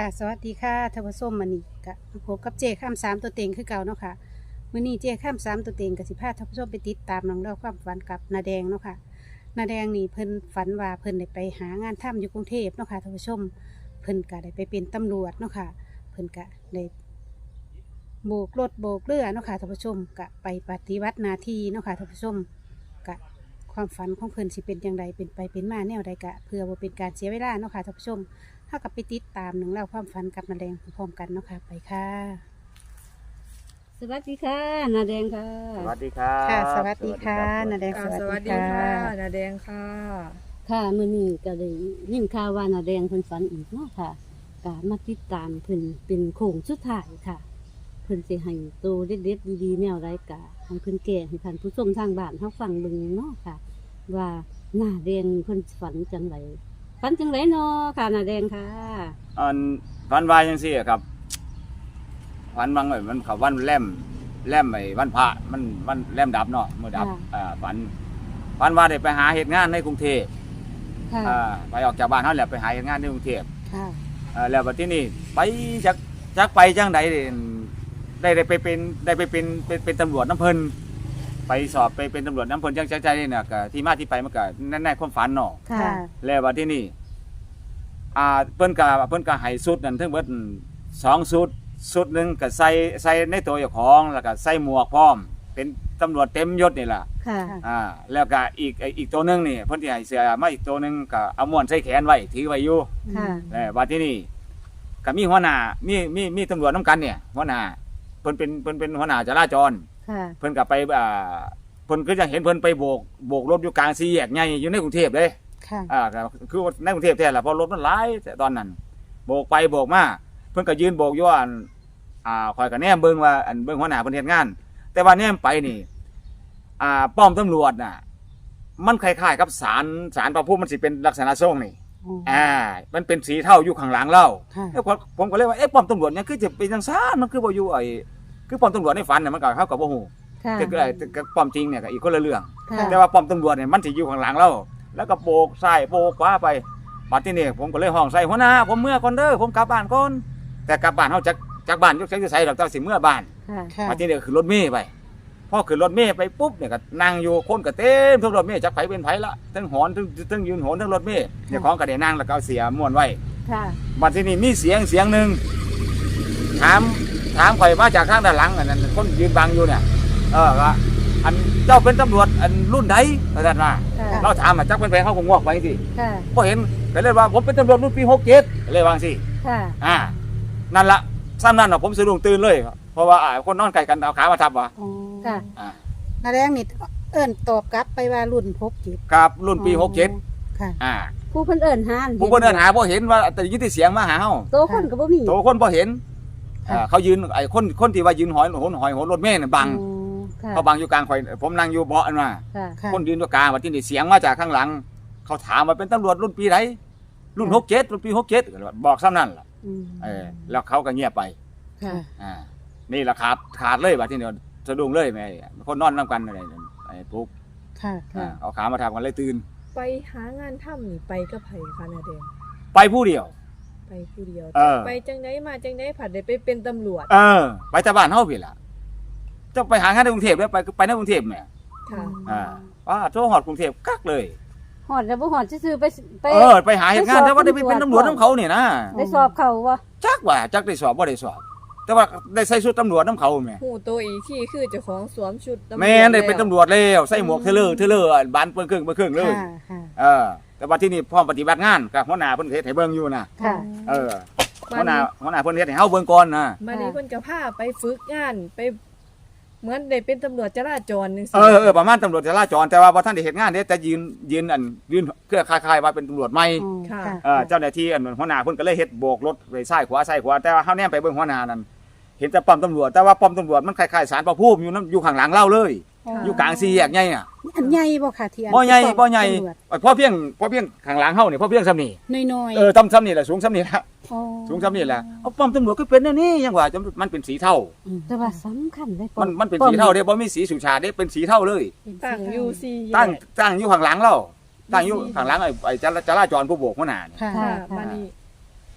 ค่ะ สวัสดีค่ะท่านผู้มมันนี่กะพบกับเจข้ามสามตัวเต็งคือเก่าเนาะค่ะมื้อนี้เจข้ามสามตัวเต็งกับสิพาท่านผู้ชมไปติดตามน้องเล่าความฝันกับนาแดงเนาะค่ะนาแดงนี่เพิ่นฝันว่าเพิ่นได้ไปหางานทำอยู่กรุงเทพเนาะค่ะท่านผู้มเพิ่นก็ได้ไปเป็นตำรวจเนาะค่ะเพิ่นก็ได้โบกรถโบกเรือเนาะค่ะท่านผู้มก็ไปปฏิบัติหน้าที่เนาะค่ะท่านผู้มก็ความฝันของเพิ่นสิเป็นอย่างไรเป็นไปเป็นมาแนวใดกะเพื่อบ่เป็นการเสียเวลาเนาะค่ะท่านผู้ชม เท่ากับไปติดตามหนึ่งเล่าความฝันกับนาแดงพร้อมๆกันเนาะค่ะไปค่ะ สวัสดีค่ะนาแดงค่ะสวัสดีครับค่ะ สวัสดีค่ะสวัสนาแดงอ่าสสวัวัสสดีดีค่ะค่ะนาแดงค่ะ ค่ะมื้อนี้ก็ได้ยินข่าวว่านาแดงเพิ่นฝันอีกเนาะค่ะก็มาติดตามเพิ่นเป็นโค้งสุดท้ายค่ะเพิ่นสิให้โตเด็ดๆดีๆแนวไรกะให้เพิ่นแก่ให้ท่านผู้ชมทางบ้านเฮาฟังเบิ่งเนาะค่ะ ว่านาแดงเพิ่นฝันจังได ฝันจังไดเนาะค่ะนาแดงค่ะ อันวันวายยังสี่ครับวันบางไอ้มันเขาวันแลมแลมไอ้วันพระมันวันแลมดับเนาะมือดับค่ะ อ่าฝันฝันว่าได้ไปหาเหตุงานในกรุงเทพค่ะอ่าไปออกจากบ้านเขาแหละไปหาเหตุงานในกรุงเทพ ค่ะอ่าแล้วบัดที่นี่ไปจากจากไปจังใดได้ได้ได้ไปเป็นได้ไปเป็นเป็นเป็นตำรวจน้ำเพลิน ไปสอบไปเป็นตำรวจน้ำเพลินจังจังใจนี่นะก็ที่มาที่ไปมันก็นั่นแน่ความฝันเนาะค่ะ แล้วว่าที่นี่อ่าเพิ่นก็เพิ่นก็ให้สุดนั่นถึงเบิดสองสุดสุดหนึ่งก็ใส่ใส่ในตัวเจ้าของแล้วก็ใส่หมวกพร้อม เป็นตำรวจเต็มยศนี่ล่ะค่ะ อ่าแล้วก็อีกอีกตัวหนึงนี่เพิ่นสิให้เสื้อมาอีกตัวหนึงก็เอาม้วนใส่แขนไว้ถือไว้อยู่ ค่ะแล้วว่าที่นี่ก็มีหัวหน้ามีมีมีตำรวจนํกันเนี่ยหัวหน้าเพิ่นเป็นเพิ่นเป็นหัวหน้าจราจร ค่ะเพิ่นก็ไปอ่าเพิ่นก็จะเห็นเพิ่นไปโบกโบกรถอยู่กลางสี่แยกใหญ่อยู่ในกรุงเทพเลยค่ะอ่าก็คือว่าในกรุงเทพแท้แหละเพราะรถมันหลายแต่ตอนนั้น โบกไปโบกมาเพิ่นก็ยืนโบกอยู่ว่าอันอ่าคอยก็แนมเบิ่งว่าอันเบิ่งหัวหน้าเพิ่นเฮ็ดงาน แต่ว่าแนมไปนี่ อ่าป้อมตำรวจน่ะ มันคล้ายๆกับศาลศาลพระภูมิมันสิเป็นลักษณะทรงนี่อ๋ออ่า มันเป็นสีเทาอยู่ข้างหลังเราค่ะเอ้ยผมผมก็เลยว่าเอ๊ะป้อมตำรวจเนี่ยคือจะเป็นจังซ่านมันคือบ่อยู่ไอ้ คือป้อมตำรวจในฝันน่ะมันก็เข้ากับบ่ฮู้ค่ะแต่ก็ไอ้แต่ก็ป้อมจริงเนี่ยก็อีกคนละเรื่อง ค่ะ แต่ว่าป้อมตำรวจเนี่ยมันสิอยู่ข้างหลังเราแล้วก็โบกซ้ายโบกขวาไปบัดที่นี่ผมก็เลยห้องใส่หัวหน้าผมเมื่อก่อนเด้อผมกลับบ้านก่อนแต่กลับบ้านเฮาจากจากบ้านยกเสียงจะใส่ดอกเจ้าสิเมื่อบ้าน ค่ะ ค่ะบัดที่นี่ก็คือรถเมย์ไปพอขึ้นรถเมย์ไปปุ๊บเนี่ยก็นั่งอยู่คนก็เต็มทุกรถเมย์จักไผเป็นไผละทั้งหอนทั้งทั้งยืนหอนทั้งรถเมย์เจ้าของก็ได้นั่งแล้วก็เอาเสียม้วนไว้ค่ะบัดที่นี่มีเสียงเสียงหนึ่งถาม ถามข่อยมาจากข้างด้านหลังอันนั้นคนยืนบังอยู่เนี่ย เออว่าอันเจ้าเป็นตำรวจอันรุ่นใดอาจารย์ว่าค่ะเราถามอะจักเป็นไปเขาคงงอกไปสิค่ะพอเห็นก็เลยว่าผมเป็นตำรวจรุ่นปีหกเจ็ดเลยวาจังสิค่ะอ่า นั่นละซ้ำนั่นน่ะผมสะดุ้งตื่นเลยเพราะว่าอ่าคนนอนไก่กันเอาขามาทับว่ะอ๋อค่ะอ่านาแดงนี่เอิ้นตอบกลับไปว่ารุ่นพบจิตครับรุ่นปีหกเจ็ดค่ะ อ่าผู้เพิ่นเอิ้นหานผู้คนเดินหาพอเห็นว่าแต่ยินที่เสียงมาหาเฮาโตคนก็บ่มีโตคนพอเห็น ค่ะอ่าเขายืนไอ้คนคนที่ว่ายืนหอยหนหอยหนรถเมล์น่ะบังอ๋อค่ะเขาบังอยู่กลางข่อยผมนั่งอยู่เบาะนั่นว่าค่ะค่ะคนยืนอยู่กลางว่าที่นี่เสียงมาจากข้างหลัง เขาถามว่าเป็นตำรวจรุ่นปีไหนรุ่นหกเจ็ดรุ่นปีหกเจ็ดบอกซ้ำนั่นล่ะอืมเออแล้วเขาก็เงียบไป ค่ะ อ่านี่ละขาดขาดเลยว่าที่นี่สะดุ้งเลยแม่คนนอนน้ำกันอะไรนั่นไอ้ปุ๊กค่ะ อ่าเอาขามาทำกันเลยตื่น ไปหางานทำนี่ไปกับไผค่ะนาแดงไปผู้เดียว ไปผู้เดียวเออ ไปจังไดมาจังไดผัดได้ไปเป็นตำรวจเออ ไปแต่บ้านเฮาพี่ล่ะจะไปหางานในกรุงเทพแล้วไปไปในกรุงเทพเนี่ยค่ะ อ่าว่าโทรหอดกรุงเทพกักเลย หอดแล้วบ่หอดซื่อๆไปไป เออ ไปหาเหตุงานแต่ว่าได้ไปเป็นตำรวจ น้ำเขาเนี่ยนะได้สอบเขาบ่จักว่าจักได้สอบบ่ได้สอบ แต่ว่าได้ใส่ชุดตำรวจน้ำเขาแม่หูตัวอีกที่คือเจ้าของสวมชุดตำรวจแม่นได้เป็นแล้วตำรวจแล้วใส่หมวกเทเลอร์เทเลอร์บานเปิ้นครึ่งเปิ้นครึ่งเลย ค่ะค่ะ เออ แต่ว่าที่นี่พร้อมปฏิบัติงานกับหัวหน้าเพิ่นเฮ็ดให้เบิ่งอยู่นะค่ะ เออบัหัวดหน้านี้หัวหน้าเพิ่นเฮ็ดให้เฮาเบิ่งก่อนนะบัดนี้เพิ่นก็พาไปฝึกงานไป เหมือนได้เป็นตำรวจจราจรจังซี่เออเออประมาณตำรวจจราจรแต่ว่าบ่ทันได้เฮ็ดงานเด้แต่ยืนยืนอันยืนเครือคล้ายๆว่าเป็นตำรวจใหม่อ๋อค่ะเออเจ้าหน้าที่อันหัวหน้าเพิ่นก็เลยเฮ็ดโบกรถไปซ้ายขวาซ้ายขวาแต่ว่าเฮาแนมไปเบิ่งหัวหน้านั่นเห็นแต่ป้อมตำรวจแต่ว่าป้อมตำรวจมันคล้ายๆศาลพระภูมิอยู่นํอยู่ข้างหลังเราเลย อ๋ออยู่กลางสี่แยกใหญ่อะอันใหญ่บ่ค่ะที่อันบ่ใหญ่ที่บ่ใหญ่ตำรวจเพราะเพียงเพราะเพียงข้างหลังเฮานี่เพราะเพียงซ้ำนี่น้อยๆเออตำซ้ำนี่แหละสูงซ้ำนี่แหละอ๋อสูงซ้ำนี่แหละเอาป้อมตำรวจก็เป็นแน่นี่ยังว่าจะมันเป็นสีเทาอืมแต่ว่าสำคัญได้มันมันเป็นสีเทาเด้บ่มีสีสุชาติเด้เป็นสีเทาเลยตั้งอยู่สี่แยกตั้งตั้งอยู่ข้างหลังเราตั้งอยู่ข้างหลังไอ้ไอ้จราจราจรผู้โบกหัวหน้านี่ค่ะค่ะค่ะบัดนี้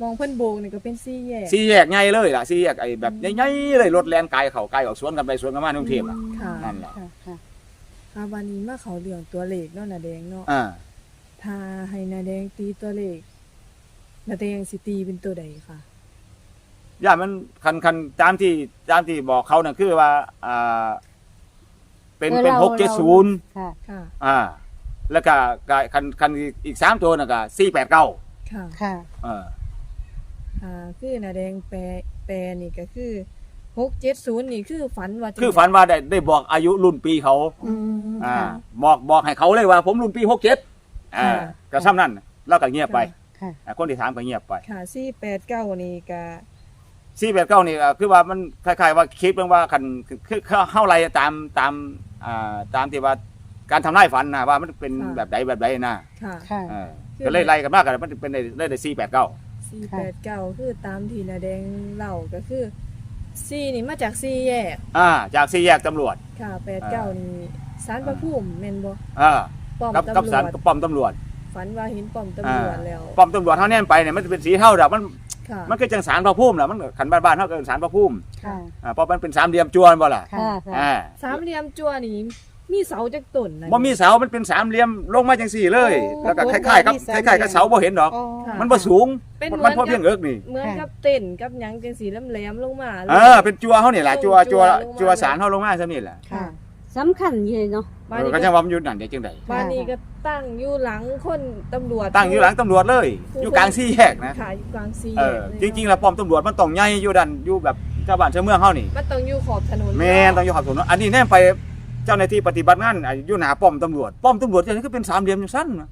มองเพิ่นโบกนี่ก็เป็นซี่แยกสี่แยกใหญ่เลยล่ะสี่แยกไอ้แบบใหญ่ๆเลยรถแล่นไกลเข้าไกลออกสวนกันไปสวนกันมาในกรุงเทพอะค่ะนั่นแหละ ค่ะค่ะค่ะวันนี้มาเขาเรื่องตัวเลขเนาะนาแดงเนาะอ่าถ้าให้นาแดงตีตัวเลขนาแดงสิตีเป็นตัวใดค่ะย่ามันคันคันตามที่ตามที่บอกเขาน่ะคือว่าอ่าเป็นเป็นออหกเจ็ดศูนย์ค่ะค่ะอ่า แล้วก็ก็คันคันอีกสามตัวน่ะก็สี่แปดเก้าค่ะค่ะเออค่ะคือนาแดงแปลแปลนี่ก็คือ หกเจ็ดศูนย์นี่คือฝันว่าจังคือฝันว่าได้ได้บอกอายุรุ่นปีเขาอืมอ่าค่ะ บอกบอกให้เขาเลยว่า ผมรุ่นปีหกเจ็ดอ่าก็ซ้ำนั่นแล้วก็เงียบไปค่ะ อ่าคนที่ถามก็เงียบไปค่ะสี่แปดเก้านี่ก็สี่แปดเก้านี่ก็คือว่ามันคล้ายๆว่าคิดเรื่องว่าคันคือคือเข้าไรตามตามอ่าตามที่ว่าการทำนายฝันนะว่ามันเป็นแบบใดแบบใดนะค่ะค่ะ เออก็เลยไล่กันมากกันมันเป็นได้ได้ได้สี่แปดเก้า สี่แปดเก้าคือตามที่นาแดงเล่าก็คือ สี่นี่มาจากสี่แยกอ่าจากสี่แยกตำรวจ ค่ะแปดเก้านี่สารพระภูมิแม่นบ่อ่าป้อมกับกับตำรสารวจกับป้อมตำรวจ ฝันว่าเห็นป้อมตำอ่ารวจแล้วป้อมตำรวจเท่านี้ไปเนี่ยมันจะเป็นสีเท่าแบบมันค่ะมันคือจังสารพระพุ่มแหละมันขันบ้านๆเท่ากับสารพระพุ่มค่ะ อ่าเพราะมันเป็นสามเหลี่ยมจวนบ่ล่ะค่ะ ค่ะ อ่าสามเหลี่ยมจั่วนี่ มีเสาจักต้นนะบ่มีเสา มันเป็นสามเหลี่ยมลงมาจังสี่เลย โอ้ แล้วก็คล้ายๆกับมีคสามเหลี่ยมล้ายๆกับเสาบ่เห็นดอก อ๋อค่ะมันบ่สูง เป็นมันเหมือนพอเพียงกับเอิกนี่ เหมือนกับเต้นกับหยังจังสีแหลมๆลงมาลย เออ เป็นจัวเฮานี่แหละจัวจัวจั่วลงมาจัวสารเฮาลงมาซะนี่แหละค่ะ สำคัญเยเนาะบ้านเออนี้ก็ก็จังว่ามันอยู่นั่นได้จังได๋บ้านนี้ก็ตั้งอยู่หลังคนตำรวจตั้งอยู่หลังตำรวจเลย อยู่กลางสี่แยกนะ ค่ะอยู่กลางสี่เอแยอกเลยจริงๆแล้วป้อมตำรวจมันต้องใหญ่อยู่ดันอยู่แบบชาวบ้านชาวเมืองเฮานี่มันต้องอยู่ขอบถนนแม่นต้องอยู่ขอบถนนอันนี้แน่ไป เจ้าหน้าที่ปฏิบัติงานอะอยู่หน้าป้อมตำรวจป้อมตำรวจจังนี้ก็เป็นสามเหลี่ยมจังซั่นนะ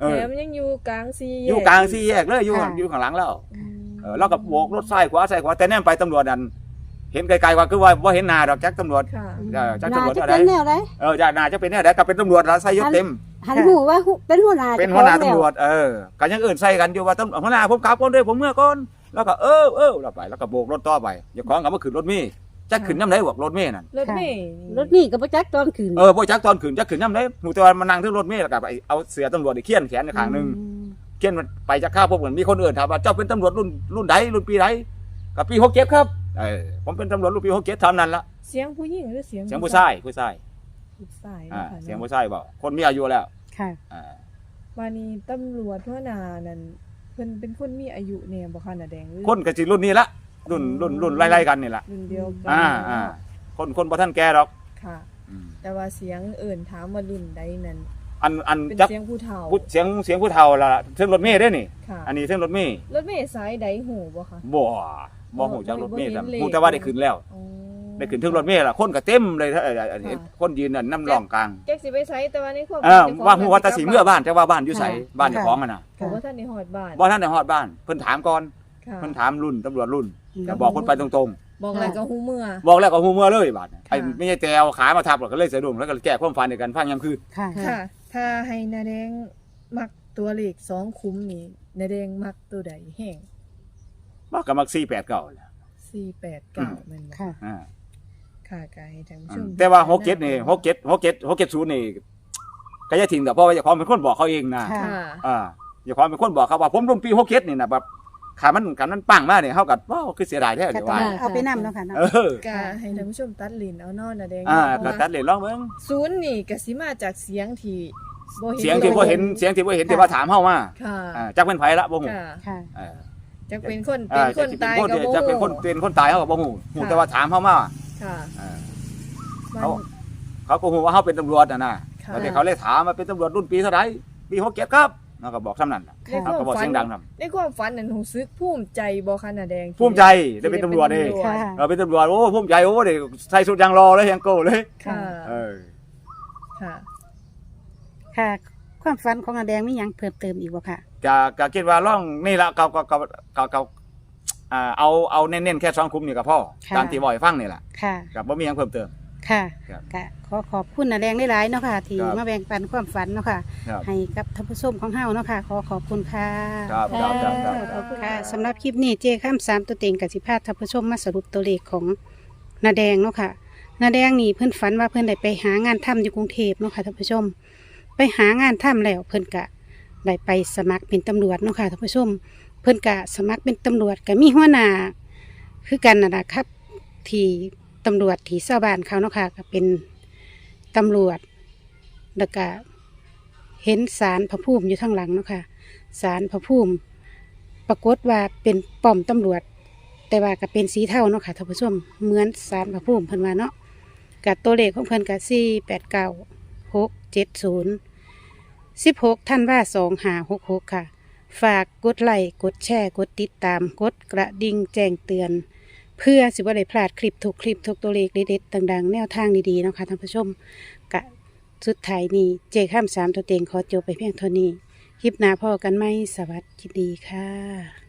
เอแถอมยังอยู่กลางสี่แยกอยู่กลางสี่แยกเลยอยู่ค่ะ อยู่ข้างหลังแล้วอืมเออแล้วก็โบกรถซ้ายขวาซ้ายขวาแต่แน่ไปตำรวจนั่นเห็นไกลๆว่าคือว่าบ่เห็นหน้าดอกจักตำรวจค่ะ เออจักน่าตำรวจจะอะไรเป็นแนวไรเออจากหน้าจะเป็นแน่ได้ก็เป็นตำรวจละใส่ยศเต็ม หันหูว่าหูเป็นหัวหน้าเป็นหัวหน้าจ้ขตำองรวจเออกันยังอื่นใส่กันอยู่ว่าตำหัวหน้าผมกลับก่อนเด้อผมเมื่อก่อนแล้วก็เออเออแล้วไปแล้วก็โบกรถต่อไปอย่าของกับมาขึ้นรถเมย์ จักขึ้นน้ำไหนบอกรถเมย์นั่นรถเมล์รถนี่ก็ประจักษ์ตอนคืนเออบ่จักตอนขึ้นจักขึ้นน้ำไหนหนูแต่ว่ามานั่งที่รถเมย์แล้วก็ไปเอาเสือตำรวจนี่เขียนแขนในข้างหนึงเขียนมันไปจะฆ่าพวกเหมือนมีคนอื่นถามว่าเจ้าเป็นตำรวจรุ่นรุ่นใดรุ่นปีใดกับปีหกเจ็ดครับเออผมเป็นตำรวจรุ่นปีหกเจ็ดทำนั้นละเสียงผู้หญิงหรือเสียงเสียงผู้ชายผู้ชายผู้ชายอ่านะคะเสียงผู้ชายบอกคนมีอายุแล้วค่ะอ่าบ้านนี้ตำรวจหัวหน้านั่นเพิ่นเป็นคนมีอายุแน่บ่คะน่ะแดงหรือคนกระจิรุ่นนี้ละ รุ่นรุ่นรุ่นไล่ๆกันนี่แหละรุ่นเดียวกัอ่าอ่าคนคนบ่ท่านแก่หรอกค่ะ อืมแต่ว่าเสียงเอิ่นถามว่ารุ่นใดนั่นอันอันเป็นจักเสียงผู้เฒ่าพูดเสียงเสียงผู้เฒ่าละเส้นรถเมย์ได้อนี่ ค่ะอันนี้เส้นรถเมย์รถเมล์สายใดหูบ่คะ บ่บ่หูจักรถเมย์บ่แต่เห็นเลขหูแต่ว่าได้ขึ้นแล้ว อ๋อ ได้ขึ้นถึงรถเมย์ละคนก็เต็มเลยถ้าเอออันนี้ค่ะ คนยืนนั่นน้ำร่องกลางแจ็คสิไปไสแต่ว่าในความเออในคว่าหูว่าแตาสีเมื่อบ้านแต่ว่าบ้านอยู่ไสบ้านเจ้าของอะน่ะผมว่าท่านในฮอดบ้านบ่ท่านได้ฮอดบ้านเพิ่นถามก่อนค่ะเพิ่นถามรุ่นตำรวจรุ่น อืมก็บอกเพิ่นไปตรงบอกอะไรก็หูเมื่อ ๆ บอกแล้วก็ฮู้เมื่อเลยบาดเนี่ยค่ะไอ้ไม่ใช่แตวขามาทับหรอกก็เลยสะดุ้งแล้วก็แก้ความฝันในกันฟังยามคืนค่ะ ค่ะ ถ้าให้นาแดงมักตัวเลขสองคุ้มนี่นาแดงมักตัวใดแห้งบ่ก็มัก4 8 9แหละสี่แปดเก้าแมันบ่ค่ะ อ่าค่ะกายท่านผู้ชมแต่ว่า67นี่67 67 670นี่ก็อย่าทิ้งดอกเพราะว่าเจ้าของเป็นคนบอกเขาเองนะค่ะ ค่ะ อ่าเจ้าของเป็นคนบอกเขาว่าผมรุ่นปี67นี่นะแบบ ขามันขามันปังมากเนี่ยเฮาก็ว้าวคือเสียดายแท้ก็เดี๋ยวต้องว่าเอาไปนำเนาะค่ะเนาะเออกาให้ท่านผู้ชมตัดลินเอาเนอนนาแดงอ่าเพก็ราะตัว่าดเลยลองเบิ่งศูนย์นี่ก็สิมาจากเสียงที่บ่เห็นเสียงที่บ่เห็นเสียงที่บ่เห็นที่ว่าถามเฮามาค่ะอ่าจักเป็นไผละบ่ฮู้ค่ะค่ะเออจะเป็นคนเป็อ่านคนจะตายเป็นคนก็บ่จะเป็นคนเป็นคนตายเฮาก็บ่ฮู้ฮู้แต่ว่าถามเฮามาค่ะอ่ามันเขาเขาก็ฮู้ว่าเฮาเป็นตำรวจน่ะนะค่ะแล้วเดี๋ยวเขาเลยถามมาเป็นตำรวจรุ่นปีเท่าใดปี67ครับ แล้วก็บอกซ้ำนั่นน่ะในค่ะคเขาวามก็บอกฝัเสีนยงดังนํในความฝันนั้นรู้สึกภูมิใจบ่คะนาแดงภูมิใจได้เป็นตำรวจเด้ค่ะ เออเป็นตำรวจโอ้ภูมิใจโอ้ได้ใส่ชุดยางรอเลยยังโก้เลยค่ะเออค่ะ ค่ะ ความฝันของอาแดงมีหยังเพิ่มเติมอีกบ่ค่ะก็ก็คิดว่าล่องนี่ละก็ก็ก็ก็ก็อ่าเอาเอาเน้นๆแค่สองคุ้มนี่ก็พอค่ะ ตามที่บ่อยฟังนี่แหละค่ะ กับบ่มีหยังเพิ่มเติม ค่ะครับก็ขอขอบคุณอาแดงหลายๆเนาะค่ะ ที่ครับมาแบ่งปันความฝันเนาะค่ะ ครับ ให้กับท่านผู้ชมของเฮาเนาะค่ะ ขอขอบคุณค่ะ ครับครับครับครับ ขอบคุณค่ะสำหรับคลิปนี้เจข้ามสามตัวเต็งกับสิพาท่านผู้ชมมาสรุปตัวเลขของนาแดงเนาะค่ะนาแดงนี่เพิ่นฝันว่าเพิ่นได้ไปหางานทำอยู่กรุงเทพเนาะค่ะท่านผู้ชม ไปหางานทำแล้วเพิ่นกะได้ไปสมัครเป็นตำรวจเนาะค่ะท่านผู้ชมไปเพิ่นกะสมัครเป็นตำรวจก็มีหัวหน้าคือกันน่ะนะครับ ที่ ตำรวจที่ชาวบ้านเขาเนาะค่ะก็เป็นตำรวจแล้วก็เห็นสารพระภูมิอยู่ข้างหลังเนาะค่ะสารพระภูมิ ปรากฏว่าเป็นป้อมตำรวจ แต่ว่าก็เป็นสีเทาเนาะค่ะท่านผู้ชมเหมือนสารพระภูมิเพิ่นว่าเนาะกับตัวเลขของเพิ่นกับสี่แปดเก้าหกเจ็ดศูนย์สิบหกท่านว่าสองหาหกหกค่ะ ฝากกดไลค์กดแชร์ กดติดตาม กดกระดิ่งแจ้งเตือน พื่อสิบ่ได้พลาดคลิปทุกคลิปทุกตัวเลขเด็ดๆต่างๆ แนวทางดีๆเนาะค่ะท่านผู้ชมกะสุดท้ายนี้เจข้ามสามตัวเต็งขอจบไปเพียงเท่านี้ คลิปหน้าพอกันไหมสวัสดีค่ะ